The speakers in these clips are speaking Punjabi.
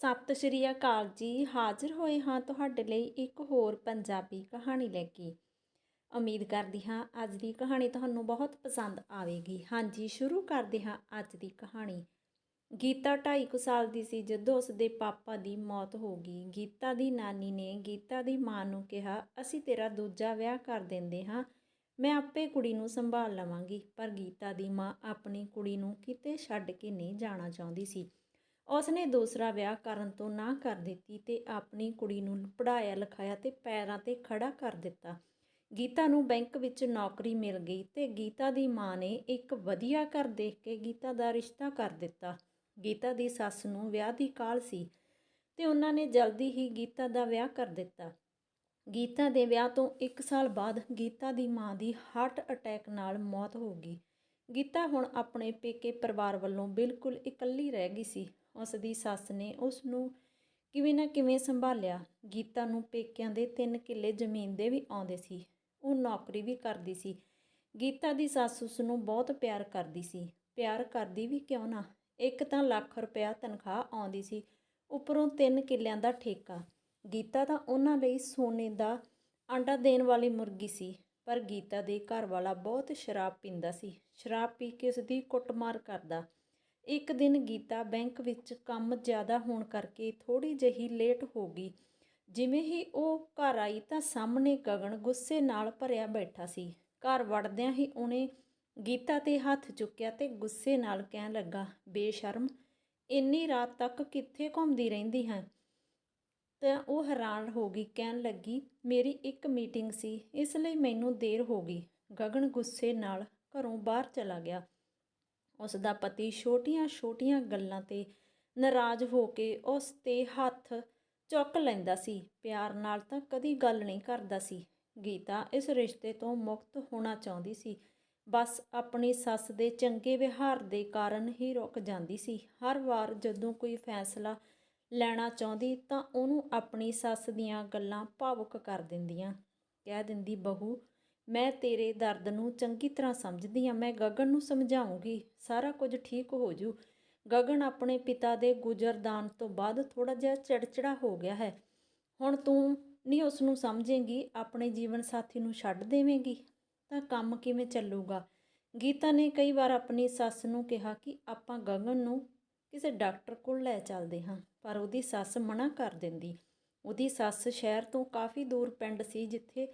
ਸਤਿ ਸ਼੍ਰੀ ਅਕਾਲ ਜੀ। ਹਾਜ਼ਰ ਹੋਏ ਹਾਂ ਤੁਹਾਡੇ ਲਈ ਇੱਕ ਹੋਰ ਪੰਜਾਬੀ ਕਹਾਣੀ ਲੈ ਕੇ। ਉਮੀਦ ਕਰਦੀ ਹਾਂ ਅੱਜ ਦੀ ਕਹਾਣੀ ਤੁਹਾਨੂੰ ਬਹੁਤ ਪਸੰਦ ਆਵੇਗੀ। ਹਾਂਜੀ, ਸ਼ੁਰੂ ਕਰਦੇ ਹਾਂ ਅੱਜ ਦੀ ਕਹਾਣੀ। ਗੀਤਾ 2.5 ਕੁ ਸਾਲ ਦੀ ਸੀ ਜਦੋਂ ਉਸ ਦੇ ਪਾਪਾ ਦੀ ਮੌਤ ਹੋ ਗਈ। ਗੀਤਾ ਦੀ ਨਾਨੀ ਨੇ ਗੀਤਾ ਦੀ ਮਾਂ ਨੂੰ ਕਿਹਾ, ਅਸੀਂ ਤੇਰਾ ਦੂਜਾ ਵਿਆਹ ਕਰ ਦਿੰਦੇ ਹਾਂ। ਮੈਂ ਆਪੇ ਕੁੜੀ ਨੂੰ ਸੰਭਾਲ ਲਵਾਂਗੀ। ਪਰ ਗੀਤਾ ਦੀ ਮਾਂ ਆਪਣੀ ਕੁੜੀ ਨੂੰ ਕਿਤੇ ਛੱਡ ਕੇ ਨਹੀਂ ਜਾਣਾ ਚਾਹੁੰਦੀ ਸੀ। ਉਸਨੇ ਦੂਸਰਾ ਵਿਆਹ ਕਰਨ ਤੋਂ ਨਾ ਕਰ ਦਿੱਤੀ ਤੇ ਆਪਣੀ ਕੁੜੀ ਨੂੰ ਪੜ੍ਹਾਇਆ, ਲਿਖਾਇਆ ਤੇ ਪੈਰਾਂ ਤੇ ਖੜਾ ਕਰ ਦਿੱਤਾ। ਗੀਤਾ ਨੂੰ ਬੈਂਕ ਵਿੱਚ ਨੌਕਰੀ ਮਿਲ ਗਈ ਤੇ ਗੀਤਾ ਦੀ ਮਾਂ ਨੇ ਇੱਕ ਵਧੀਆ ਘਰ ਦੇਖ ਕੇ ਗੀਤਾ ਦਾ ਰਿਸ਼ਤਾ ਕਰ ਦਿੱਤਾ। ਗੀਤਾ ਦੀ ਸੱਸ ਨੂੰ ਵਿਆਹ ਦੀ ਕਾਲ ਸੀ ਤੇ ਉਹਨਾਂ ਨੇ ਜਲਦੀ ਹੀ ਗੀਤਾ ਦਾ ਵਿਆਹ ਕਰ ਦਿੱਤਾ। ਗੀਤਾ ਦੇ ਵਿਆਹ ਤੋਂ 1 ਸਾਲ ਬਾਅਦ ਗੀਤਾ ਦੀ ਮਾਂ ਦੀ ਹਾਰਟ ਅਟੈਕ ਨਾਲ ਮੌਤ ਹੋ ਗਈ। ਗੀਤਾ ਹੁਣ ਆਪਣੇ ਪੇਕੇ ਪਰਿਵਾਰ ਵੱਲੋਂ ਬਿਲਕੁਲ ਇਕੱਲੀ ਰਹਿ ਗਈ ਸੀ। ਉਸ ਦੀ ਸੱਸ ਨੇ ਉਸ ਨੂੰ ਕਿਵੇਂ ਨਾ ਕਿਵੇਂ ਸੰਭਾਲਿਆ। ਗੀਤਾ ਨੂੰ ਪੇਕਿਆਂ ਦੇ ਤਿੰਨ ਕਿੱਲੇ ਜ਼ਮੀਨ ਦੇ ਵੀ ਆਉਂਦੇ ਸੀ। ਉਹ ਨੌਕਰੀ ਵੀ ਕਰਦੀ ਸੀ। ਗੀਤਾ ਦੀ ਸੱਸ ਉਸ ਨੂੰ ਬਹੁਤ ਪਿਆਰ ਕਰਦੀ ਸੀ। ਪਿਆਰ ਕਰਦੀ ਵੀ ਕਿਉਂ ਨਾ? ਇੱਕ ਤਾਂ ਲੱਖ ਰੁਪਇਆ ਤਨਖਾਹ ਆਉਂਦੀ ਸੀ। ਉੱਪਰੋਂ ਤਿੰਨ ਕਿੱਲਿਆਂ ਦਾ ਠੇਕਾ। ਗੀਤਾ ਤਾਂ ਉਹਨਾਂ ਲਈ ਸੋਨੇ ਦਾ ਆਂਡਾ ਦੇਣ ਵਾਲੀ ਮੁਰਗੀ ਸੀ, ਪਰ ਗੀਤਾ ਦੇ ਘਰ ਵਾਲਾ ਬਹੁਤ ਸ਼ਰਾਬ ਪੀਂਦਾ ਸੀ। ਸ਼ਰਾਬ ਪੀ ਕੇ ਉਸ ਦੀ ਕੁੱਟਮਾਰ ਕਰਦਾ। ਇੱਕ ਦਿਨ ਗੀਤਾ ਬੈਂਕ ਵਿੱਚ ਕੰਮ ਜ਼ਿਆਦਾ ਹੋਣ ਕਰਕੇ ਥੋੜ੍ਹੀ ਜਿਹੀ ਲੇਟ ਹੋ ਗਈ। ਜਿਵੇਂ ਹੀ ਉਹ ਘਰ ਆਈ ਤਾਂ ਸਾਹਮਣੇ ਗਗਨ ਗੁੱਸੇ ਨਾਲ ਭਰਿਆ ਬੈਠਾ ਸੀ। ਘਰ ਵੜਦਿਆਂ ਹੀ ਉਹਨੇ ਗੀਤਾ ਤੇ ਹੱਥ ਚੁੱਕਿਆ ਤੇ ਗੁੱਸੇ ਨਾਲ ਕਹਿਣ ਲੱਗਾ, ਬੇਸ਼ਰਮ, ਇੰਨੀ ਰਾਤ ਤੱਕ ਕਿੱਥੇ ਘੁੰਮਦੀ ਰਹਿੰਦੀ ਹੈ? ਤਾਂ ਉਹ ਹੈਰਾਨ ਹੋ ਗਈ, ਕਹਿਣ ਲੱਗੀ, ਮੇਰੀ ਇੱਕ ਮੀਟਿੰਗ ਸੀ, ਇਸ ਲਈ ਮੈਨੂੰ ਦੇਰ ਹੋ ਗਈ। ਗਗਨ ਗੁੱਸੇ ਨਾਲ ਘਰੋਂ ਬਾਹਰ ਚਲਾ ਗਿਆ। ਉਸ ਦਾ ਪਤੀ ਛੋਟੀਆਂ-ਛੋਟੀਆਂ ਗੱਲਾਂ ਤੇ ਨਾਰਾਜ਼ ਹੋ ਕੇ ਉਸ ਤੇ ਹੱਥ ਚੁੱਕ ਲੈਂਦਾ ਸੀ। ਪਿਆਰ ਨਾਲ ਤਾਂ ਕਦੀ ਗੱਲ ਨਹੀਂ ਕਰਦਾ ਸੀ। ਗੀਤਾ ਇਸ ਰਿਸ਼ਤੇ ਤੋਂ ਮੁਕਤ ਹੋਣਾ ਚਾਹੁੰਦੀ ਸੀ। ਬਸ ਆਪਣੀ ਸੱਸ ਦੇ ਚੰਗੇ ਵਿਹਾਰ ਦੇ ਕਾਰਨ ਹੀ ਰੁਕ ਜਾਂਦੀ ਸੀ। ਹਰ ਵਾਰ ਜਦੋਂ ਕੋਈ ਫੈਸਲਾ ਲੈਣਾ ਚਾਹੁੰਦੀ ਤਾਂ ਉਹਨੂੰ ਆਪਣੀ ਸੱਸ ਦੀਆਂ ਗੱਲਾਂ ਭਾਵੁਕ ਕਰ ਦਿੰਦੀਆਂ। ਕਹਿ ਦਿੰਦੀ, ਬਹੂ ਮੈਂ ਤੇਰੇ ਦਰਦ ਨੂੰ ਚੰਗੀ ਤਰ੍ਹਾਂ ਸਮਝਦੀ ਹਾਂ, ਮੈਂ ਗਗਨ ਨੂੰ ਸਮਝਾਉਂਗੀ, ਸਾਰਾ ਕੁਝ ਠੀਕ ਹੋ ਜੂ। ਗਗਨ ਆਪਣੇ ਪਿਤਾ ਦੇ ਗੁਜ਼ਰਦਾਨ ਤੋਂ ਬਾਅਦ ਥੋੜਾ ਜਿਹਾ ਚਿੜਚਿੜਾ ਹੋ ਗਿਆ ਹੈ। ਹੁਣ ਤੂੰ ਨਹੀਂ ਉਸ ਨੂੰ ਸਮਝੇਂਗੀ, ਆਪਣੇ ਜੀਵਨ ਸਾਥੀ ਨੂੰ ਛੱਡ ਦੇਵੇਂਗੀ, ਤਾਂ ਕੰਮ ਕਿਵੇਂ ਚੱਲੂਗਾ? ਗੀਤਾ ਨੇ ਕਈ ਵਾਰ ਆਪਣੀ ਸੱਸ ਨੂੰ ਕਿਹਾ ਕਿ ਆਪਾਂ ਗਗਨ ਨੂੰ ਕਿਸੇ ਡਾਕਟਰ ਕੋਲ ਲੈ ਚੱਲਦੇ ਹਾਂ, ਪਰ ਉਹਦੀ ਸੱਸ ਮਨਾ ਕਰ ਦਿੰਦੀ। ਉਹਦੀ ਸੱਸ ਸ਼ਹਿਰ ਤੋਂ ਕਾਫੀ ਦੂਰ ਪਿੰਡ ਸੀ, ਜਿੱਥੇ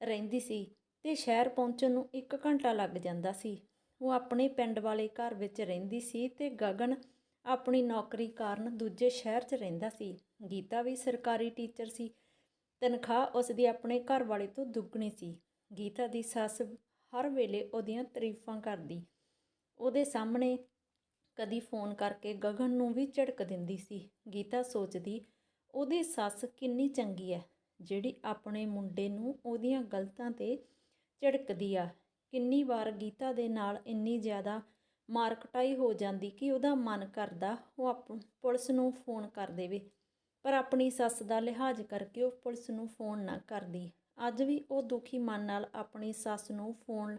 ਰਹਿੰਦੀ ਸੀ। ਤੇ ਸ਼ਹਿਰ ਪਹੁੰਚਣ ਨੂੰ 1 ਘੰਟਾ ਲੱਗ ਜਾਂਦਾ ਸੀ। ਉਹ ਆਪਣੇ ਪਿੰਡ ਵਾਲੇ ਘਰ ਵਿੱਚ ਰਹਿੰਦੀ ਸੀ ਤੇ ਗਗਨ ਆਪਣੀ ਨੌਕਰੀ ਕਾਰਨ ਦੂਜੇ ਸ਼ਹਿਰ 'ਚ ਰਹਿੰਦਾ ਸੀ। ਗੀਤਾ ਵੀ ਸਰਕਾਰੀ ਟੀਚਰ ਸੀ। ਤਨਖਾਹ ਉਸ ਦੀ ਆਪਣੇ ਘਰ ਵਾਲੇ ਤੋਂ ਦੁੱਗਣੀ ਸੀ। ਗੀਤਾ ਦੀ ਸੱਸ ਹਰ ਵੇਲੇ ਉਹਦੀਆਂ ਤਾਰੀਫਾਂ ਕਰਦੀ। ਉਹਦੇ ਸਾਹਮਣੇ ਕਦੀ ਫੋਨ ਕਰਕੇ ਗਗਨ ਨੂੰ ਵੀ ਝੜਕ ਦਿੰਦੀ ਸੀ। ਗੀਤਾ ਸੋਚਦੀ, ਉਹਦੀ ਸੱਸ ਕਿੰਨੀ ਚੰਗੀ ਹੈ ਜਿਹੜੀ ਆਪਣੇ ਮੁੰਡੇ ਨੂੰ ਉਹਦੀਆਂ ਗਲਤਾਂ ਤੇ ਝਿੜਕਦੀ ਆ। ਕਿੰਨੀ ਵਾਰ ਗੀਤਾ ਦੇ ਨਾਲ ਇੰਨੀ ਜ਼ਿਆਦਾ ਮਾਰਕਟਾਈ ਹੋ ਜਾਂਦੀ ਕਿ ਉਹਦਾ ਮਨ ਕਰਦਾ ਉਹ ਆਪ, ਪੁਲਿਸ ਨੂੰ ਫੋਨ ਕਰ ਦੇਵੇ। ਪਰ ਆਪਣੀ ਸੱਸ ਦਾ ਲਿਹਾਜ਼ ਕਰਕੇ ਉਹ ਪੁਲਿਸ ਨੂੰ ਫੋਨ ਨਾ ਕਰਦੀ। ਅੱਜ ਵੀ ਉਹ ਦੁਖੀ ਮਨ ਨਾਲ ਆਪਣੀ ਸੱਸ ਨੂੰ ਫੋਨ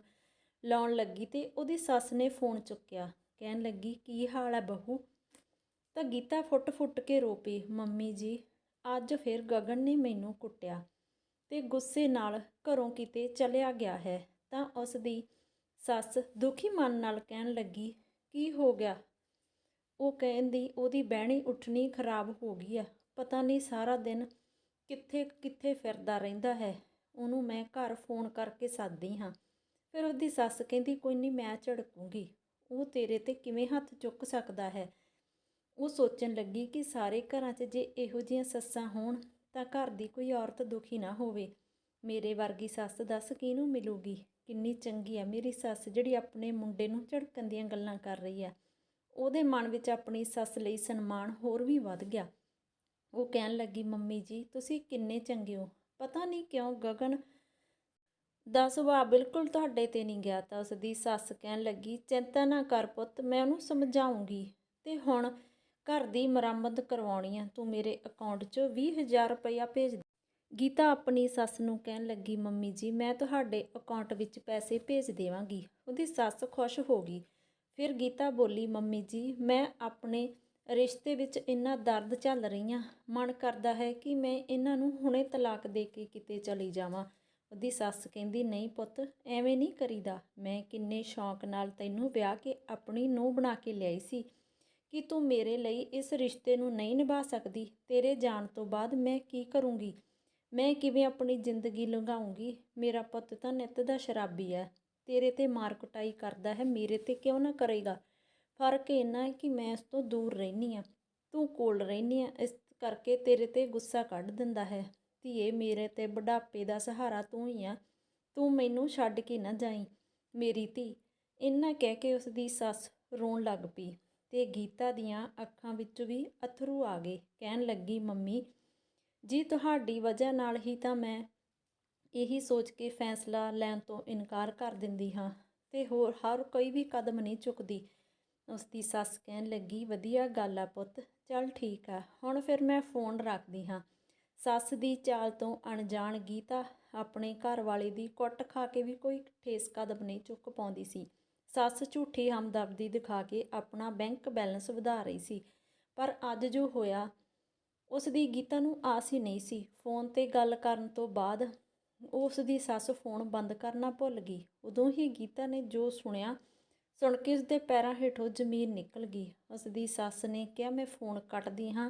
ਲਾਉਣ ਲੱਗੀ ਤੇ ਉਹਦੀ ਸੱਸ ਨੇ ਫੋਨ ਚੁੱਕਿਆ। ਕਹਿਣ ਲੱਗੀ, ਕੀ ਹਾਲ ਹੈ ਬਹੂ? ਤਾਂ ਗੀਤਾ ਫੁੱਟ-ਫੁੱਟ ਕੇ ਰੋ ਪਈ। ਮੰਮੀ ਜੀ, ਅੱਜ ਫਿਰ ਗਗਨ ਨੇ ਮੈਨੂੰ ਕੁੱਟਿਆ। ਤੇ ਗੁੱਸੇ ਨਾਲ ਘਰੋਂ ਕਿਤੇ ਚਲਿਆ ਗਿਆ ਹੈ, ਤਾਂ ਉਸ ਦੀ ਸੱਸ ਦੁਖੀ ਮਨ ਨਾਲ ਕਹਿਣ ਲੱਗੀ, ਕੀ ਹੋ ਗਿਆ? ਉਹ ਕਹਿੰਦੀ, ਉਹਦੀ ਬਹਿਣੀ ਉੱਠਣੀ ਖਰਾਬ ਹੋ ਗਈ ਆ। ਪਤਾ ਨਹੀਂ ਸਾਰਾ ਦਿਨ ਕਿੱਥੇ ਕਿੱਥੇ ਫਿਰਦਾ ਰਹਿੰਦਾ ਹੈ। ਉਹਨੂੰ ਮੈਂ ਘਰ ਫੋਨ ਕਰਕੇ ਸੱਦਦੀ ਹਾਂ। ਫਿਰ ਉਹਦੀ ਸੱਸ ਕਹਿੰਦੀ, ਕੋਈ ਨਹੀਂ, ਮੈਂ ਝੜਕੂੰਗੀ। ਉਹ ਤੇਰੇ ਤੇ ਕਿਵੇਂ ਹੱਥ ਚੁੱਕ ਸਕਦਾ ਹੈ? ਉਹ ਸੋਚਣ ਲੱਗੀ ਕਿ ਸਾਰੇ ਘਰਾਂ 'ਚ ਜੇ ਇਹੋ ਜਿਹੀਆਂ ਸੱਸਾਂ ਹੋਣ ਤਾਂ ਘਰ ਦੀ ਕੋਈ ਔਰਤ ਦੁਖੀ ਨਾ ਹੋਵੇ। ਮੇਰੇ ਵਰਗੀ ਸੱਸ ਦੱਸ ਕਿਹਨੂੰ ਮਿਲੂਗੀ? ਕਿੰਨੀ ਚੰਗੀ ਹੈ ਮੇਰੀ ਸੱਸ ਜਿਹੜੀ ਆਪਣੇ ਮੁੰਡੇ ਨੂੰ ਝੜਕਣ ਦੀਆਂ ਗੱਲਾਂ ਕਰ ਰਹੀ ਆ। ਉਹਦੇ ਮਨ ਵਿੱਚ ਆਪਣੀ ਸੱਸ ਲਈ ਸਨਮਾਨ ਹੋਰ ਵੀ ਵੱਧ ਗਿਆ। ਉਹ ਕਹਿਣ ਲੱਗੀ, ਮੰਮੀ ਜੀ, ਤੁਸੀਂ ਕਿੰਨੇ ਚੰਗੇ ਹੋ। ਪਤਾ ਨਹੀਂ ਕਿਉਂ ਗਗਨ ਦਾ ਸੁਭਾਅ ਬਿਲਕੁਲ ਤੁਹਾਡੇ ਤੇ ਨਹੀਂ ਗਿਆ ਤਾਂ ਉਸ ਦੀ ਸੱਸ ਕਹਿਣ ਲੱਗੀ, ਚਿੰਤਾ ਨਾ ਕਰ ਪੁੱਤ, ਮੈਂ ਉਹਨੂੰ ਸਮਝਾਉਂਗੀ। ਤੇ ਹੁਣ ਘਰ ਦੀ ਮੁਰੰਮਤ ਕਰਵਾਉਣੀ ਆ। ਤੂੰ ਮੇਰੇ ਅਕਾਊਂਟ 'ਚ 20000 ਰੁਪਇਆ ਭੇਜ ਦੇ। ਗੀਤਾ ਆਪਣੀ ਸੱਸ ਨੂੰ ਕਹਿਣ ਲੱਗੀ, ਮੰਮੀ ਜੀ, ਮੈਂ ਤੁਹਾਡੇ ਅਕਾਊਂਟ ਵਿੱਚ ਪੈਸੇ ਭੇਜ ਦੇਵਾਂਗੀ। ਉਹਦੀ ਸੱਸ ਖੁਸ਼ ਹੋ ਗਈ। ਫਿਰ ਗੀਤਾ ਬੋਲੀ, ਮੰਮੀ ਜੀ, ਮੈਂ ਆਪਣੇ ਰਿਸ਼ਤੇ ਵਿੱਚ ਇੰਨਾ ਦਰਦ ਝੱਲ ਰਹੀ ਹਾਂ ਮਨ ਕਰਦਾ ਹੈ ਕਿ ਮੈਂ ਇਹਨਾਂ ਨੂੰ ਹੁਣੇ ਤਲਾਕ ਦੇ ਕੇ ਕਿਤੇ ਚਲੀ ਜਾਵਾਂ। ਉਹਦੀ ਸੱਸ ਕਹਿੰਦੀ, ਨਹੀਂ ਪੁੱਤ, ਐਵੇਂ ਨਹੀਂ ਕਰੀਦਾ। ਮੈਂ ਕਿੰਨੇ ਸ਼ੌਂਕ ਨਾਲ ਤੈਨੂੰ ਵਿਆਹ ਕੇ ਆਪਣੀ ਨੂੰਹ ਬਣਾ ਕੇ ਲਿਆਈ ਸੀ। ਕਿ ਤੂੰ ਮੇਰੇ ਲਈ ਇਸ ਰਿਸ਼ਤੇ ਨੂੰ ਨਹੀਂ ਨਿਭਾ ਸਕਦੀ। ਤੇਰੇ ਜਾਣ ਤੋਂ ਬਾਅਦ ਮੈਂ ਕੀ ਕਰੂੰਗੀ? ਮੈਂ ਕਿਵੇਂ ਆਪਣੀ ਜ਼ਿੰਦਗੀ ਲੰਘਾਉਂਗੀ? ਮੇਰਾ ਪੁੱਤ ਤਾਂ ਨਿੱਤ ਦਾ ਸ਼ਰਾਬੀ ਹੈ। ਤੇਰੇ ਤੇ ਮਾਰ ਕੁਟਾਈ ਕਰਦਾ ਹੈ, ਮੇਰੇ ਤੇ ਕਿਉਂ ਨਾ ਕਰੇਗਾ? ਫ਼ਰਕ ਇੰਨਾ ਹੈ ਕਿ ਮੈਂ ਇਸ ਤੋਂ ਦੂਰ ਰਹਿਨੀ ਆ ਤੂੰ ਕੋਲ ਰਹਿਨੀ ਆ ਇਸ ਕਰਕੇ ਤੇਰੇ ਤੇ ਗੁੱਸਾ ਕੱਢ ਦਿੰਦਾ ਹੈ। ਧੀਏ, ਮੇਰੇ ਤੇ ਬੁਢਾਪੇ ਦਾ ਸਹਾਰਾ ਤੂੰ ਹੀ ਆ। ਤੂੰ ਮੈਨੂੰ ਛੱਡ ਕੇ ਨਾ ਜਾਈ। ਮੇਰੀ ਧੀ, ਇੰਨਾ ਕਹਿ ਕੇ ਉਸ ਦੀ ਸੱਸ ਰੋਣ ਲੱਗ ਪਈ। ਤੇ ਗੀਤਾ ਦੀਆਂ ਅੱਖਾਂ ਵਿੱਚ ਵੀ ਅਥਰੂ ਆ ਗਏ। ਕਹਿਣ ਲੱਗੀ, ਮੰਮੀ, ਜੀ ਤੁਹਾਡੀ ਵਜ੍ਹਾ ਨਾਲ ਹੀ ਤਾਂ ਮੈਂ ਇਹੀ ਸੋਚ ਕੇ ਫੈਸਲਾ ਲੈਣ ਤੋਂ ਇਨਕਾਰ ਕਰ ਦਿੰਦੀ ਹਾਂ ਤੇ ਹੋਰ ਹਰ ਕੋਈ ਵੀ ਕਦਮ ਨਹੀਂ ਚੁੱਕਦੀ। ਉਸ ਦੀ ਸੱਸ ਕਹਿਣ ਲੱਗੀ, ਵਧੀਆ ਗੱਲ ਆ ਪੁੱਤ, ਚੱਲ ਠੀਕ ਆ, ਹੁਣ ਫਿਰ ਮੈਂ ਫੋਨ ਰੱਖਦੀ ਹਾਂ। ਸੱਸ ਦੀ ਚਾਲ ਤੋਂ ਅਣਜਾਣ ਗੀਤਾ ਆਪਣੇ ਘਰ ਵਾਲੇ ਦੀ ਕੁੱਟ ਖਾ ਕੇ ਵੀ ਕੋਈ ਠੇਸ ਕਦਮ ਨਹੀਂ ਚੁੱਕ ਪਾਉਂਦੀ ਸੀ। ਸੱਸ ਝੂਠੀ ਹਮਦਰਦੀ ਦਿਖਾ ਕੇ ਆਪਣਾ ਬੈਂਕ ਬੈਲੈਂਸ ਵਧਾ ਰਹੀ ਸੀ, ਪਰ ਅੱਜ ਜੋ ਹੋਇਆ ਉਸ ਦੀ ਗੀਤਾ ਨੂੰ ਆਸ ਹੀ ਨਹੀਂ ਸੀ। ਫੋਨ ਤੇ ਗੱਲ ਕਰਨ ਤੋਂ ਬਾਅਦ ਉਸ ਦੀ ਸੱਸ ਫੋਨ ਬੰਦ ਕਰਨਾ ਭੁੱਲ ਗਈ। ਉਦੋਂ ਹੀ ਗੀਤਾ ਨੇ ਜੋ ਸੁਣਿਆ, ਸੁਣ ਕੇ ਉਸ ਦੇ ਪੈਰਾਂ ਹੇਠੋਂ ਜ਼ਮੀਨ ਨਿਕਲ ਗਈ। ਉਸ ਦੀ ਸੱਸ ਨੇ ਕਿਹਾ, ਮੈਂ ਫੋਨ ਕੱਟਦੀ ਹਾਂ।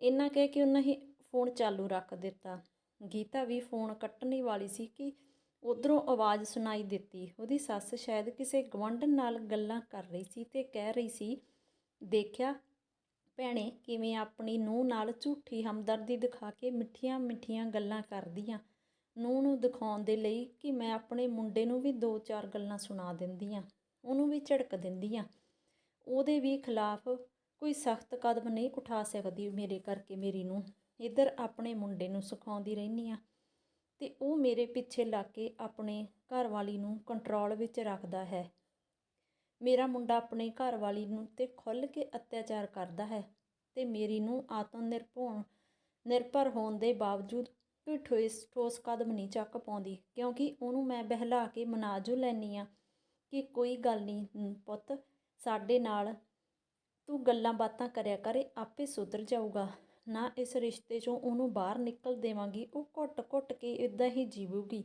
ਇੰਨਾ ਕਹਿ ਕੇ ਉਹਨਾਂ ਹੀ ਫੋਨ ਚਾਲੂ ਰੱਖ ਦਿੱਤਾ। ਗੀਤਾ ਵੀ ਫੋਨ ਕੱਟਣ ਵਾਲੀ ਸੀ ਕਿ ਉਧਰੋਂ ਆਵਾਜ਼ ਸੁਣਾਈ ਦਿੱਤੀ। ਉਹਦੀ ਸੱਸ ਸ਼ਾਇਦ ਕਿਸੇ ਗਵੰਡਨ ਨਾਲ ਗੱਲਾਂ ਕਰ ਰਹੀ ਸੀ ਤੇ ਕਹਿ ਰਹੀ ਸੀ, ਦੇਖਿਆ, ਭੈਣੇ, ਕਿਵੇਂ ਆਪਣੀ ਨੂੰਹ ਨਾਲ ਝੂਠੀ ਹਮਦਰਦੀ ਦਿਖਾ ਕੇ ਮਿੱਠੀਆਂ ਮਿੱਠੀਆਂ ਗੱਲਾਂ ਕਰਦੀਆਂ। ਨੂੰਹ ਨੂੰ ਦਿਖਾਉਣ ਦੇ ਲਈ ਕਿ ਮੈਂ ਆਪਣੇ ਮੁੰਡੇ ਨੂੰ ਵੀ ਦੋ ਚਾਰ ਗੱਲਾਂ ਸੁਣਾ ਦਿੰਦੀ ਆ ਉਹਨੂੰ ਵੀ ਝੜਕ ਦਿੰਦੀ ਆ ਉਹਦੇ ਵੀ ਖਿਲਾਫ ਕੋਈ ਸਖਤ ਕਦਮ ਨਹੀਂ ਉਠਾ ਸਕਦੀ ਮੇਰੇ ਕਰਕੇ ਮੇਰੀ ਨੂੰ ਇੱਧਰ ਆਪਣੇ ਮੁੰਡੇ ਨੂੰ ਸਿਖਾਉਂਦੀ ਰਹਿੰਦੀ ਆ। ਅਤੇ ਉਹ ਮੇਰੇ ਪਿੱਛੇ ਲੱਗ ਕੇ ਆਪਣੇ ਘਰਵਾਲੀ ਨੂੰ ਕੰਟਰੋਲ ਵਿੱਚ ਰੱਖਦਾ ਹੈ। ਮੇਰਾ ਮੁੰਡਾ ਆਪਣੇ ਘਰਵਾਲੀ ਨੂੰ ਤੇ ਖੁੱਲ੍ਹ ਕੇ ਅਤਿਆਚਾਰ ਕਰਦਾ ਹੈ ਅਤੇ ਮੇਰੀ ਨੂੰ ਆਤਮ ਨਿਰਭਰ ਨਿਰਭਰ ਹੋਣ ਦੇ ਬਾਵਜੂਦ ਕੋਈ ਠੋਸ ਠੋਸ ਕਦਮ ਨਹੀਂ ਚੱਕ ਪਾਉਂਦੀ, ਕਿਉਂਕਿ ਉਹਨੂੰ ਮੈਂ ਬਹਿਲਾ ਕੇ ਮਨਾ ਜੋ ਲੈਂਦੀ ਹਾਂ ਕਿ ਕੋਈ ਗੱਲ ਨਹੀਂ ਪੁੱਤ, ਸਾਡੇ ਨਾਲ ਤੂੰ ਗੱਲਾਂ ਬਾਤਾਂ ਕਰਿਆ ਕਰੇ, ਆਪੇ ਸੁਧਰ ਜਾਊਗਾ। ਨਾ ਇਸ ਰਿਸ਼ਤੇ 'ਚੋਂ ਉਹਨੂੰ ਬਾਹਰ ਨਿਕਲ ਦੇਵਾਂਗੀ, ਉਹ ਘੁੱਟ-ਘੁੱਟ ਕੇ ਇਦਾਂ ਹੀ ਜੀਵੂਗੀ।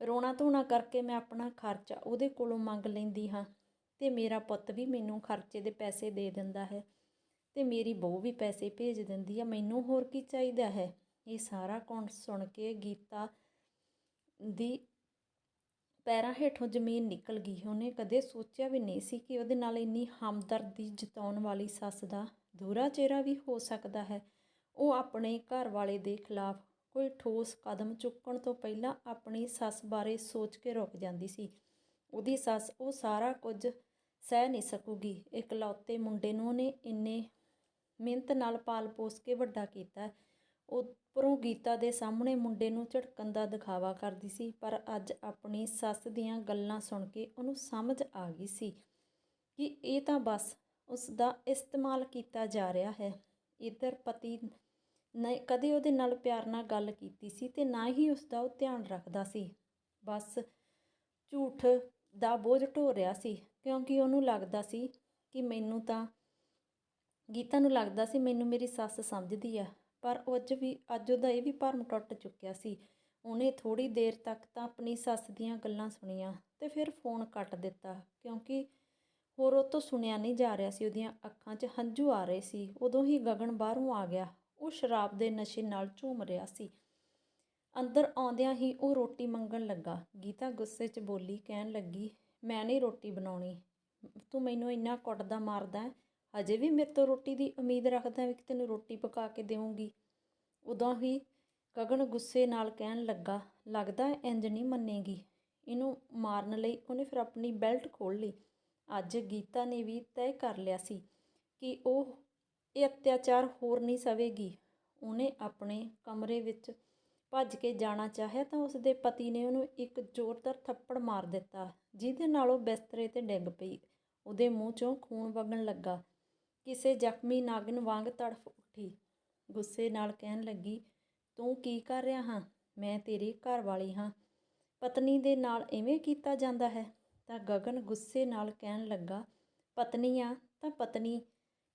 ਰੋਣਾ ਧੋਣਾ ਕਰਕੇ ਮੈਂ ਆਪਣਾ ਖਰਚਾ ਉਹਦੇ ਕੋਲੋਂ ਮੰਗ ਲੈਂਦੀ ਹਾਂ ਤੇ ਮੇਰਾ ਪੁੱਤ ਵੀ ਮੈਨੂੰ ਖਰਚੇ ਦੇ ਪੈਸੇ ਦੇ ਦਿੰਦਾ ਹੈ ਤੇ ਮੇਰੀ ਬਹੂ ਵੀ ਪੈਸੇ ਭੇਜ ਦਿੰਦੀ ਆ, ਮੈਨੂੰ ਹੋਰ ਕੀ ਚਾਹੀਦਾ ਹੈ? ਇਹ ਸਾਰਾ ਕੌਣ ਸੁਣ ਕੇ ਗੀਤਾ ਦੀ ਪੈਰਾਂ ਹੇਠੋਂ ਜ਼ਮੀਨ ਨਿਕਲ ਗਈ। ਉਹਨੇ ਕਦੇ ਸੋਚਿਆ ਵੀ ਨਹੀਂ ਸੀ ਕਿ ਉਹਦੇ ਨਾਲ ਇੰਨੀ ਹਮਦਰਦੀ ਜਤਾਉਣ ਵਾਲੀ ਸੱਸ ਦਾ ਦੂਰਾ ਚਿਹਰਾ ਵੀ ਹੋ ਸਕਦਾ ਹੈ। ਉਹ ਆਪਣੇ ਘਰ ਵਾਲੇ ਦੇ ਖਿਲਾਫ ਕੋਈ ਠੋਸ ਕਦਮ ਚੁੱਕਣ ਤੋਂ ਪਹਿਲਾਂ ਆਪਣੀ ਸੱਸ ਬਾਰੇ ਸੋਚ ਕੇ ਰੁਕ ਜਾਂਦੀ ਸੀ। ਉਹਦੀ ਸੱਸ ਉਹ ਸਾਰਾ ਕੁਝ ਸਹਿ ਨਹੀਂ ਸਕੂਗੀ। ਇਕਲੌਤੇ ਮੁੰਡੇ ਨੂੰ ਉਹਨੇ ਇੰਨੇ ਮਿਹਨਤ ਨਾਲ ਪਾਲ ਪੋਸ ਕੇ ਵੱਡਾ ਕੀਤਾ। ਉੱਪਰੋਂ ਗੀਤਾ ਦੇ ਸਾਹਮਣੇ ਮੁੰਡੇ ਨੂੰ ਝਟਕਣ ਦਾ ਦਿਖਾਵਾ ਕਰਦੀ ਸੀ, ਪਰ ਅੱਜ ਆਪਣੀ ਸੱਸ ਦੀਆਂ ਗੱਲਾਂ ਸੁਣ ਕੇ ਉਹਨੂੰ ਸਮਝ ਆ ਗਈ ਸੀ ਕਿ ਇਹ ਤਾਂ ਬਸ ਉਸ ਦਾ ਇਸਤੇਮਾਲ ਕੀਤਾ ਜਾ ਰਿਹਾ ਹੈ। ਇੱਧਰ ਪਤੀ ਨੇ ਕਦੇ ਉਹਦੇ ਨਾਲ ਪਿਆਰ ਨਾਲ ਗੱਲ ਕੀਤੀ ਸੀ ਤੇ ਨਾ ਹੀ ਉਸ ਦਾ ਉਹ ਧਿਆਨ ਰੱਖਦਾ ਸੀ। ਬਸ ਝੂਠ ਦਾ ਬੋਝ ਢੋ ਰਿਹਾ ਸੀ, ਕਿਉਂਕਿ ਉਹਨੂੰ ਲੱਗਦਾ ਸੀ ਕਿ ਮੈਨੂੰ ਤਾਂ, ਗੀਤਾ ਨੂੰ ਲੱਗਦਾ ਸੀ ਮੈਨੂੰ ਮੇਰੀ ਸੱਸ ਸਮਝਦੀ ਆ, ਪਰ ਅੱਜ ਵੀ, ਅੱਜ ਉਹਦਾ ਇਹ ਵੀ ਭਰਮ ਟੁੱਟ ਚੁੱਕਿਆ ਸੀ। ਉਹਨੇ ਥੋੜੀ ਦੇਰ ਤੱਕ ਤਾਂ ਆਪਣੀ ਸੱਸ ਦੀਆਂ ਗੱਲਾਂ ਸੁਣੀਆਂ ਤੇ ਫਿਰ ਫੋਨ ਕੱਟ ਦਿੱਤਾ, ਕਿਉਂਕਿ ਹੋਰ ਉਹ ਤੋਂ ਸੁਣਿਆ ਨਹੀਂ ਜਾ ਰਿਹਾ ਸੀ, ਉਹਦੀਆਂ ਅੱਖਾਂ 'ਚ ਹੰਝੂ ਆ ਰਹੇ ਸੀ। ਉਦੋਂ ਹੀ ਗਗਨ ਬਾਹਰੋਂ ਆ ਗਿਆ। ਉਹ ਸ਼ਰਾਬ ਦੇ ਨਸ਼ੇ ਨਾਲ ਝੂਮ ਰਿਹਾ ਸੀ। ਅੰਦਰ ਆਉਂਦਿਆਂ ਹੀ ਉਹ ਰੋਟੀ ਮੰਗਣ ਲੱਗਾ। ਗੀਤਾ ਗੁੱਸੇ 'ਚ ਬੋਲੀ, ਕਹਿਣ ਲੱਗੀ, ਮੈਂ ਨਹੀਂ ਰੋਟੀ ਬਣਾਉਣੀ। ਤੂੰ ਮੈਨੂੰ ਇੰਨਾ ਕੁੱਟਦਾ ਮਾਰਦਾ ਹਜੇ ਵੀ ਮੇਰੇ ਤੋਂ ਰੋਟੀ ਦੀ ਉਮੀਦ ਰੱਖਦਾ ਵੀ ਕਿ ਤੈਨੂੰ ਰੋਟੀ ਪਕਾ ਕੇ ਦੇਵਾਂਗੀ ਉਦੋਂ ਹੀ ਗਗਨ ਗੁੱਸੇ ਨਾਲ ਕਹਿਣ ਲੱਗਾ, ਲੱਗਦਾ ਹੈ ਇੰਜ ਨਹੀਂ ਮੰਨੇਗੀ। ਇਹਨੂੰ ਮਾਰਨ ਲਈ ਉਹਨੇ ਫਿਰ ਆਪਣੀ ਬੈਲਟ ਖੋਲ ਲਈ। ਅੱਜ ਗੀਤਾ ਨੇ ਵੀ ਤੈਅ ਕਰ ਲਿਆ ਸੀ ਕਿ ਉਹ ਇਹ ਅਤਿਆਚਾਰ ਹੋਰ ਨਹੀਂ ਸਵੇਗੀ। ਉਹਨੇ ਆਪਣੇ ਕਮਰੇ ਵਿੱਚ ਭੱਜ ਕੇ ਜਾਣਾ ਚਾਹਿਆ ਤਾਂ ਉਸਦੇ ਪਤੀ ਨੇ ਉਹਨੂੰ ਇੱਕ ਜ਼ੋਰਦਾਰ ਥੱਪੜ ਮਾਰ ਦਿੱਤਾ, ਜਿਹਦੇ ਨਾਲ ਉਹ ਬਿਸਤਰੇ ਤੇ ਡਿੱਗ ਪਈ। ਉਹਦੇ ਮੂੰਹ 'ਚੋਂ ਖੂਨ ਵਗਣ ਲੱਗਾ। ਕਿਸੇ ਜ਼ਖਮੀ ਨਾਗਨ ਵਾਂਗ ਤੜਫ ਉੱਠੀ। ਗੁੱਸੇ ਨਾਲ ਕਹਿਣ ਲੱਗੀ, ਤੂੰ ਕੀ ਕਰ ਰਿਹਾ ਹਾਂ? ਮੈਂ ਤੇਰੀ ਘਰ ਵਾਲੀ ਹਾਂ। ਪਤਨੀ ਦੇ ਨਾਲ ਐਵੇਂ ਕੀਤਾ ਜਾਂਦਾ ਹੈ। ਤਾਂ ਗਗਨ ਗੁੱਸੇ ਨਾਲ ਕਹਿਣ ਲੱਗਾ ਪਤਨੀ ਆ ਤਾਂ ਪਤਨੀ,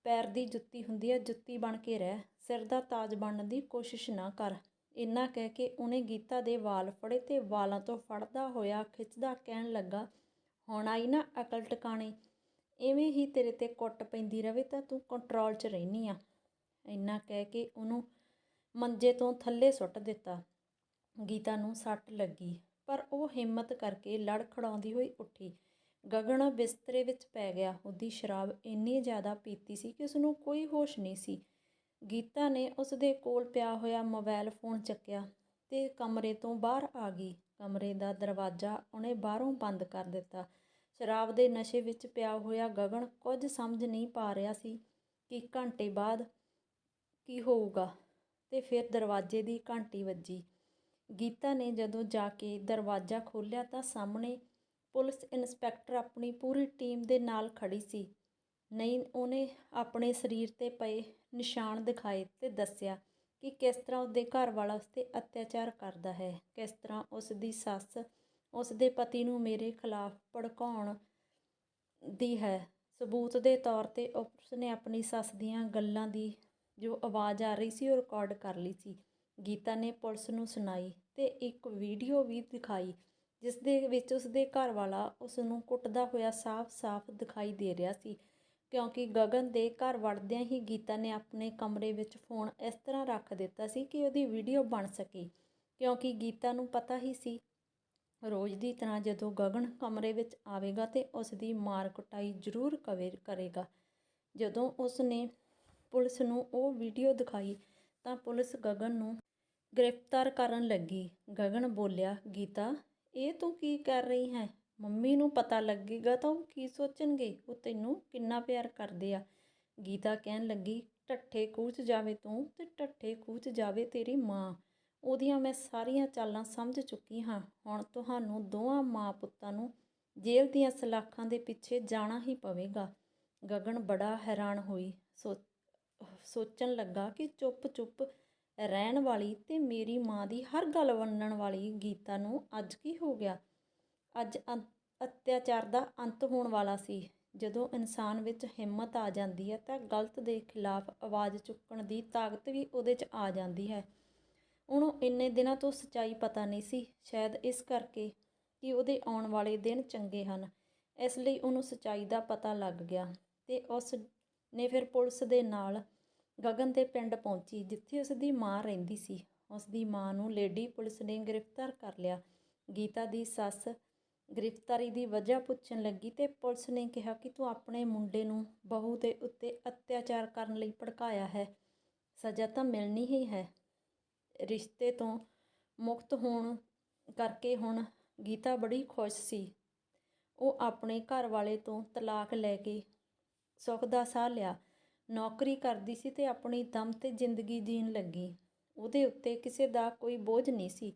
ਪੈਰ ਦੀ ਜੁੱਤੀ ਹੁੰਦੀ ਆ, ਜੁੱਤੀ ਬਣ ਕੇ ਰਹਿ, ਸਿਰ ਦਾ ਤਾਜ ਬਣਨ ਦੀ ਕੋਸ਼ਿਸ਼ ਨਾ ਕਰ। ਇੰਨਾ ਕਹਿ ਕੇ ਉਹਨੇ ਗੀਤਾ ਦੇ ਵਾਲ ਫੜੇ ਤੇ ਵਾਲਾਂ ਤੋਂ ਫੜਦਾ ਹੋਇਆ ਖਿੱਚਦਾ ਕਹਿਣ ਲੱਗਾ, ਹੁਣ ਆਈ ਨਾ ਅਕਲ ਟਿਕਾਣੇ, ਐਵੇਂ ਹੀ ਤੇਰੇ ਤੇ ਕੁੱਟ ਪੈਂਦੀ ਰਵੇ ਤਾਂ ਤੂੰ ਕੰਟਰੋਲ 'ਚ ਰਹਿਨੀ ਆ। ਇੰਨਾ ਕਹਿ ਕੇ ਉਹਨੂੰ ਮੰਜੇ ਤੋਂ ਥੱਲੇ ਸੁੱਟ ਦਿੱਤਾ। ਗੀਤਾ ਨੂੰ ਸੱਟ ਲੱਗੀ। ਪਰ ਉਹ ਹਿੰਮਤ ਕਰਕੇ ਲੜ ਖੜਾਉਂਦੀ ਹੋਈ ਉੱਠੀ। ਗਗਨ ਬਿਸਤਰੇ ਵਿੱਚ ਪੈ ਗਿਆ। ਉਹਦੀ ਸ਼ਰਾਬ ਇੰਨੀ ਜ਼ਿਆਦਾ ਪੀਤੀ ਸੀ ਕਿ ਉਸ ਨੂੰ ਕੋਈ ਹੋਸ਼ ਨਹੀਂ ਸੀ। ਗੀਤਾ ਨੇ ਉਸ ਦੇ ਕੋਲ ਪਿਆ ਹੋਇਆ ਮੋਬਾਈਲ ਫੋਨ ਚੱਕਿਆ ਤੇ ਕਮਰੇ ਤੋਂ ਬਾਹਰ ਆ ਗਈ। ਕਮਰੇ ਦਾ ਦਰਵਾਜ਼ਾ ਉਹਨੇ ਬਾਹਰੋਂ ਬੰਦ ਕਰ ਦਿੱਤਾ। ਸ਼ਰਾਬ ਦੇ ਨਸ਼ੇ ਵਿੱਚ ਪਿਆ ਹੋਇਆ ਗਗਨ ਕੁਝ ਸਮਝ ਨਹੀਂ ਪਾ ਰਿਹਾ ਸੀ ਕਿ ਘੰਟੇ ਬਾਅਦ ਕੀ ਹੋਊਗਾ ਤੇ ਫਿਰ ਦਰਵਾਜ਼ੇ ਦੀ ਘੰਟੀ ਵੱਜੀ। ਗੀਤਾ ਨੇ ਜਦੋਂ ਜਾ ਕੇ ਦਰਵਾਜ਼ਾ ਖੋਲ੍ਹਿਆ ਤਾਂ ਸਾਹਮਣੇ ਪੁਲਿਸ ਇੰਸਪੈਕਟਰ ਆਪਣੀ ਪੂਰੀ ਟੀਮ ਦੇ ਨਾਲ ਖੜ੍ਹੀ ਸੀ। ਨਹੀਂ, ਉਹਨੇ ਆਪਣੇ ਸਰੀਰ ਤੇ ਪਏ ਨਿਸ਼ਾਨ ਦਿਖਾਏ ਅਤੇ ਦੱਸਿਆ ਕਿ ਕਿਸ ਤਰ੍ਹਾਂ ਉਹਦੇ ਘਰ ਵਾਲਾ ਉਸ ਤੇ ਅਤਿਆਚਾਰ ਕਰਦਾ ਹੈ, ਕਿਸ ਤਰ੍ਹਾਂ ਉਸ ਦੀ ਸੱਸ ਉਸ ਦੇ ਪਤੀ ਨੂੰ ਮੇਰੇ ਖਿਲਾਫ ਭੜਕਾਉਣ ਦੀ ਹੈ। ਸਬੂਤ ਦੇ ਤੌਰ ਤੇ ਉਸ ਨੇ ਆਪਣੀ ਸੱਸ ਦੀਆਂ ਗੱਲਾਂ ਦੀ ਜੋ ਆਵਾਜ਼ ਆ ਰਹੀ ਸੀ ਉਹ ਰਿਕਾਰਡ ਕਰ ਲਈ ਸੀ। ਗੀਤਾ ਨੇ ਪੁਲਿਸ ਨੂੰ ਸੁਣਾਈ ਅਤੇ ਇੱਕ ਵੀਡੀਓ ਵੀ ਦਿਖਾਈ ਜਿਸ ਦੇ ਵਿੱਚ ਉਸਦੇ ਘਰ ਵਾਲਾ ਉਸ ਨੂੰ ਕੁੱਟਦਾ ਹੋਇਆ ਸਾਫ਼-ਸਾਫ਼ ਦਿਖਾਈ ਦੇ ਰਿਹਾ ਸੀ। ਕਿਉਂਕਿ ਗਗਨ ਦੇ ਘਰ ਵੜਦਿਆਂ ਹੀ ਗੀਤਾ ਨੇ ਆਪਣੇ ਕਮਰੇ ਵਿੱਚ ਫੋਨ ਇਸ ਤਰ੍ਹਾਂ ਰੱਖ ਦਿੱਤਾ ਸੀ ਕਿ ਉਹਦੀ ਵੀਡੀਓ ਬਣ ਸਕੇ। ਕਿਉਂਕਿ ਗੀਤਾ ਨੂੰ ਪਤਾ ਹੀ ਸੀ, ਰੋਜ਼ ਦੀ ਤਰ੍ਹਾਂ ਜਦੋਂ ਗਗਨ ਕਮਰੇ ਵਿੱਚ ਆਵੇਗਾ ਤੇ ਉਸ ਦੀ ਮਾਰ ਕੁਟਾਈ ਜ਼ਰੂਰ ਕਵੇ ਕਰੇਗਾ ਜਦੋਂ ਉਸ ਨੇ ਪੁਲਿਸ ਨੂੰ ਉਹ ਵੀਡੀਓ ਦਿਖਾਈ ਤਾਂ ਪੁਲਿਸ ਗਗਨ ਨੂੰ ਗ੍ਰਿਫਤਾਰ ਕਰਨ ਲੱਗੀ। ਗਗਨ ਬੋਲਿਆ, ਗੀਤਾ, ਇਹ ਤੂੰ ਕੀ ਕਰ ਰਹੀ ਹੈ? ਮੰਮੀ ਨੂੰ ਪਤਾ ਲੱਗੇਗਾ ਤਾਂ ਉਹ ਕੀ ਸੋਚਣਗੇ? ਉਹ ਤੈਨੂੰ ਕਿੰਨਾ ਪਿਆਰ ਕਰਦੇ ਆ? ਗੀਤਾ ਕਹਿਣ ਲੱਗੀ ਟੱਠੇ ਕੂਚ ਜਾਵੇ ਤੂੰ ਤੇ ਟੱਠੇ ਕੂਚ ਜਾਵੇ ਤੇਰੀ ਮਾਂ। ਉਹਦੀਆਂ ਮੈਂ ਸਾਰੀਆਂ ਚਾਲਾਂ ਸਮਝ ਚੁੱਕੀ ਹਾਂ। ਹੁਣ ਤੁਹਾਨੂੰ ਦੋਵਾਂ ਮਾਂ ਪੁੱਤਾਂ ਨੂੰ ਜੇਲ੍ਹ ਦੀਆਂ ਸਲਾਖਾਂ ਦੇ ਪਿੱਛੇ ਜਾਣਾ ਹੀ ਪਵੇਗਾ। ਗਗਨ ਬੜਾ ਹੈਰਾਨ ਹੋਈ। ਸੋ ਸੋਚਣ ਲੱਗਾ ਕਿ ਚੁੱਪ-ਚੁੱਪ ਰਹਿਣ ਵਾਲੀ ਤੇ ਮੇਰੀ ਮਾਂ ਦੀ ਹਰ ਗੱਲ ਵੰਨਣ ਵਾਲੀ ਗੀਤਾ ਨੂੰ ਅੱਜ ਕੀ ਹੋ ਗਿਆ? ਅੱਜ ਅਤਿਆਚਾਰ ਦਾ ਅੰਤ ਹੋਣ ਵਾਲਾ ਸੀ। ਜਦੋਂ ਇਨਸਾਨ ਵਿੱਚ ਹਿੰਮਤ ਆ ਜਾਂਦੀ ਹੈ ਤਾਂ ਗਲਤ ਦੇ ਖਿਲਾਫ ਆਵਾਜ਼ ਚੁੱਕਣ ਦੀ ਤਾਕਤ ਵੀ ਉਹਦੇ 'ਚ ਆ ਜਾਂਦੀ ਹੈ। ਉਹਨੂੰ ਇੰਨੇ ਦਿਨਾਂ ਤੋਂ ਸੱਚਾਈ ਪਤਾ ਨਹੀਂ ਸੀ। ਸ਼ਾਇਦ ਇਸ ਕਰਕੇ ਕਿ ਉਹਦੇ ਆਉਣ ਵਾਲੇ ਦਿਨ ਚੰਗੇ ਹਨ। ਇਸ ਲਈ ਉਹਨੂੰ ਸੱਚਾਈ ਦਾ ਪਤਾ ਲੱਗ ਗਿਆ ਤੇ ਉਸ ਨੇ ਫਿਰ ਪੁਲਿਸ ਦੇ ਨਾਲ ਗਗਨ ਦੇ ਪਿੰਡ ਪਹੁੰਚੀ, ਜਿੱਥੇ ਉਸ ਦੀ ਮਾਂ ਰਹਿੰਦੀ ਸੀ। ਉਸ ਦੀ ਮਾਂ ਨੂੰ ਲੇਡੀ ਪੁਲਿਸ ਨੇ ਗ੍ਰਿਫਤਾਰ ਕਰ ਲਿਆ। ਗੀਤਾ ਦੀ ਸੱਸ ਗ੍ਰਿਫਤਾਰੀ ਦੀ ਵਜ੍ਹਾ ਪੁੱਛਣ ਲੱਗੀ ਤੇ ਪੁਲਿਸ ਨੇ ਕਿਹਾ ਕਿ ਤੂੰ ਆਪਣੇ ਮੁੰਡੇ ਨੂੰ ਬਹੂ ਦੇ ਉੱਤੇ ਅਤਿਆਚਾਰ ਕਰਨ ਲਈ ਭੜਕਾਇਆ ਹੈ। ਸਜ਼ਾ ਤਾਂ ਮਿਲਣੀ ਹੀ ਹੈ। ਰਿਸ਼ਤੇ ਤੋਂ ਮੁਕਤ ਹੋਣ ਕਰਕੇ ਹੁਣ ਗੀਤਾ ਬੜੀ ਖੁਸ਼ ਸੀ। ਉਹ ਆਪਣੇ ਘਰ ਵਾਲੇ ਤੋਂ ਤਲਾਕ ਲੈ ਕੇ ਸੁੱਖ ਦਾ ਸਾਹ ਲਿਆ। ਨੌਕਰੀ ਕਰਦੀ ਸੀ ਤੇ ਆਪਣੀ ਦਮ ਤੇ ਜ਼ਿੰਦਗੀ ਜੀਣ ਲੱਗੀ। ਉਹਦੇ ਉੱਤੇ ਕਿਸੇ ਦਾ ਕੋਈ ਬੋਝ ਨਹੀਂ ਸੀ।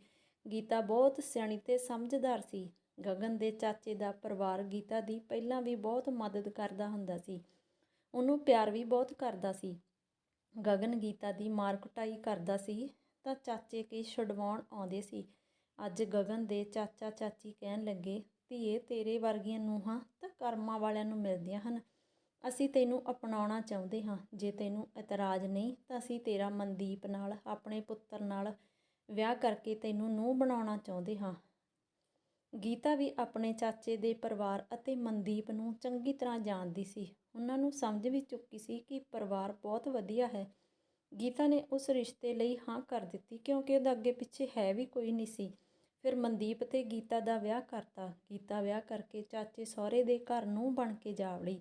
ਗੀਤਾ ਬਹੁਤ ਸਿਆਣੀ ਤੇ ਸਮਝਦਾਰ ਸੀ। ਗਗਨ ਦੇ ਚਾਚੇ ਦਾ ਪਰਿਵਾਰ ਗੀਤਾ ਦੀ ਪਹਿਲਾਂ ਵੀ ਬਹੁਤ ਮਦਦ ਕਰਦਾ ਹੁੰਦਾ ਸੀ। ਉਹਨੂੰ ਪਿਆਰ ਵੀ ਬਹੁਤ ਕਰਦਾ ਸੀ। ਗਗਨ ਗੀਤਾ ਦੀ ਮਾਰ ਕੁਟਾਈ ਕਰਦਾ ਸੀ ਤਾਂ ਚਾਚੇ ਕੀ ਛਡਵਾਉਣ ਆਉਂਦੇ ਸੀ। ਅੱਜ ਗਗਨ ਦੇ ਚਾਚਾ ਚਾਚੀ ਕਹਿਣ ਲੱਗੇ, ਧੀਏ, ਤੇਰੇ ਵਰਗੀਆਂ ਨੂੰਹਾਂ ਤਾਂ ਕਰਮਾਂ ਵਾਲਿਆਂ ਨੂੰ ਮਿਲਦੀਆਂ ਹਨ। ਅਸੀਂ ਤੈਨੂੰ ਅਪਣਾਉਣਾ ਚਾਹੁੰਦੇ ਹਾਂ। ਜੇ ਤੈਨੂੰ ਇਤਰਾਜ਼ ਨਹੀਂ, ਤਾਂ ਅਸੀਂ ਤੇਰਾ ਮਨਦੀਪ ਨਾਲ, ਆਪਣੇ ਪੁੱਤਰ ਨਾਲ ਵਿਆਹ ਕਰਕੇ ਤੈਨੂੰ ਨੂੰਹ ਬਣਾਉਣਾ ਚਾਹੁੰਦੇ ਹਾਂ। ਗੀਤਾ ਵੀ ਆਪਣੇ ਚਾਚੇ ਦੇ ਪਰਿਵਾਰ ਅਤੇ ਮਨਦੀਪ ਨੂੰ ਚੰਗੀ ਤਰ੍ਹਾਂ ਜਾਣਦੀ ਸੀ। ਉਹਨਾਂ ਨੂੰ ਸਮਝ ਵੀ ਚੁੱਕੀ ਸੀ ਕਿ ਪਰਿਵਾਰ ਬਹੁਤ ਵਧੀਆ ਹੈ। ਗੀਤਾ ਨੇ ਉਸ ਰਿਸ਼ਤੇ ਲਈ ਹਾਂ ਕਰ ਦਿੱਤੀ ਕਿਉਂਕਿ ਉਹਦਾ ਅੱਗੇ ਪਿੱਛੇ ਹੈ ਵੀ ਕੋਈ ਨਹੀਂ ਸੀ। ਫਿਰ ਮਨਦੀਪ ਤੇ ਗੀਤਾ ਦਾ ਵਿਆਹ ਕਰਤਾ। ਗੀਤਾ ਵਿਆਹ ਕਰਕੇ ਚਾਚੇ ਸਹੁਰੇ ਦੇ ਘਰ ਨੂੰ ਬਣ ਕੇ ਜਾ ਵੜੀ।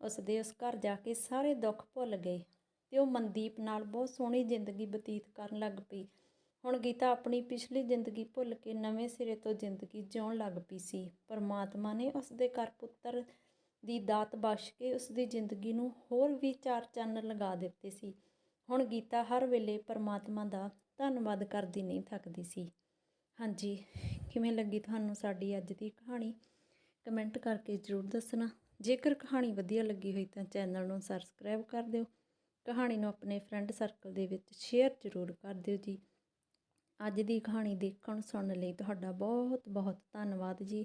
ਉਸ ਦੇ ਉਸ ਘਰ ਜਾ ਕੇ ਸਾਰੇ ਦੁੱਖ ਭੁੱਲ ਗਏ ਤੇ ਉਹ ਮਨਦੀਪ ਨਾਲ ਬਹੁਤ ਸੋਹਣੀ ਜ਼ਿੰਦਗੀ ਬਤੀਤ ਕਰਨ ਲੱਗ ਪਈ। ਹੁਣ ਗੀਤਾ ਆਪਣੀ ਪਿਛਲੀ ਜ਼ਿੰਦਗੀ ਭੁੱਲ ਕੇ ਨਵੇਂ ਸਿਰੇ ਤੋਂ ਜ਼ਿੰਦਗੀ ਜਿਉਣ ਲੱਗ ਪਈ ਸੀ। ਪਰਮਾਤਮਾ ਨੇ ਉਸ ਦੇ ਘਰ ਪੁੱਤਰ ਦੀ ਦਾਤ ਬਖਸ਼ ਕੇ ਉਸ ਦੀ ਜ਼ਿੰਦਗੀ ਨੂੰ ਹੋਰ ਵੀ ਚਾਰ ਚੰਨ ਲਗਾ ਦਿੱਤੇ ਸੀ। ਹੁਣ ਗੀਤਾ ਹਰ ਵੇਲੇ ਪਰਮਾਤਮਾ ਦਾ ਧੰਨਵਾਦ ਕਰਦੀ ਨਹੀਂ ਥੱਕਦੀ ਸੀ। ਹਾਂਜੀ, ਕਿਵੇਂ ਲੱਗੀ ਤੁਹਾਨੂੰ ਸਾਡੀ ਅੱਜ ਦੀ ਕਹਾਣੀ? ਕਮੈਂਟ ਕਰਕੇ ਜ਼ਰੂਰ ਦੱਸਣਾ। ਜੇਕਰ ਕਹਾਣੀ ਵਧੀਆ ਲੱਗੀ ਹੋਈ ਤਾਂ ਚੈਨਲ ਨੂੰ ਸਬਸਕ੍ਰਾਈਬ ਕਰ ਦਿਓ। ਕਹਾਣੀ ਨੂੰ ਆਪਣੇ ਫਰੈਂਡ ਸਰਕਲ ਦੇ ਵਿੱਚ ਸ਼ੇਅਰ ਜ਼ਰੂਰ ਕਰ ਦਿਓ ਜੀ। ਅੱਜ ਦੀ ਕਹਾਣੀ ਦੇਖਣ ਸੁਣਨ ਲਈ ਤੁਹਾਡਾ ਬਹੁਤ ਬਹੁਤ ਧੰਨਵਾਦ ਜੀ।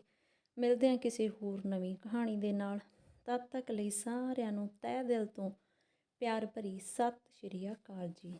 ਮਿਲਦੇ ਹਾਂ ਕਿਸੇ ਹੋਰ ਨਵੀਂ ਕਹਾਣੀ ਦੇ ਨਾਲ। ਤਦ ਤੱਕ ਲਈ ਸਾਰਿਆਂ ਨੂੰ ਤਹਿ ਦਿਲ ਤੋਂ ਪਿਆਰ ਭਰੀ ਸਤਿ ਸ਼੍ਰੀ ਅਕਾਲ ਜੀ।